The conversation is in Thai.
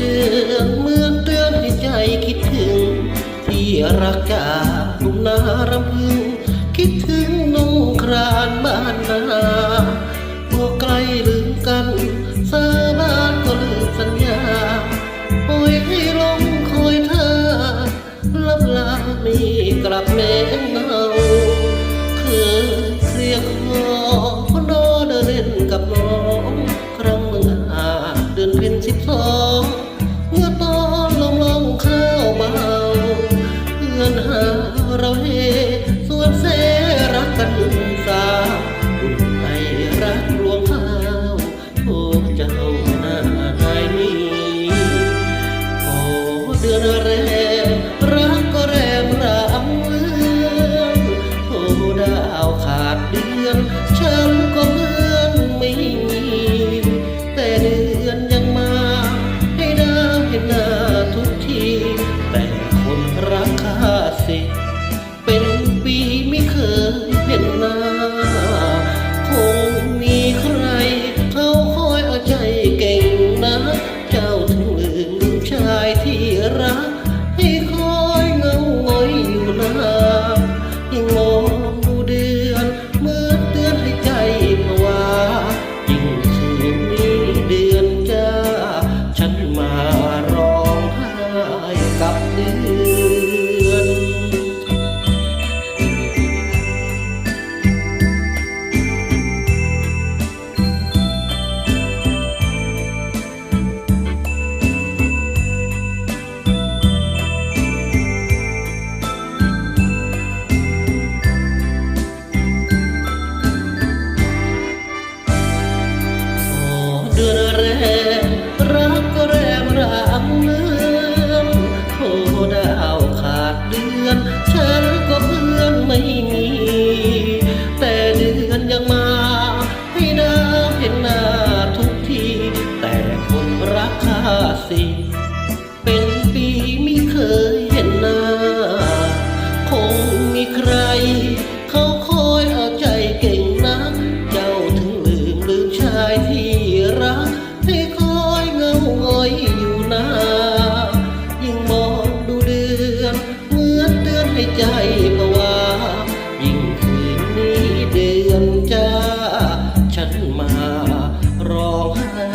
เดือนเมือนเตือนให้ใจคิดถึง ที่รักจาลุงนารำพึง คิดถึงนุ่งครานบ้านนาตัวไกลลืมกันสาบ้านก็ลืมสัญญาปล่อยให้ลมคอยเธอลับลาไม่กลับแม่เงาคือเครียกคอิเป็นปีไม่เคยเห็นหน้า คงมีใคร เขาคอยเอาใจเก่งนะเจ้าถึงลืมลืมชายที่รักที่คอยเงาหงอยอยู่นายิ่งมองดูเดือนเหมือนเตือนให้ใจภาวายิ่งคืนนี้เดือนจ้า ฉันมาร้องไห้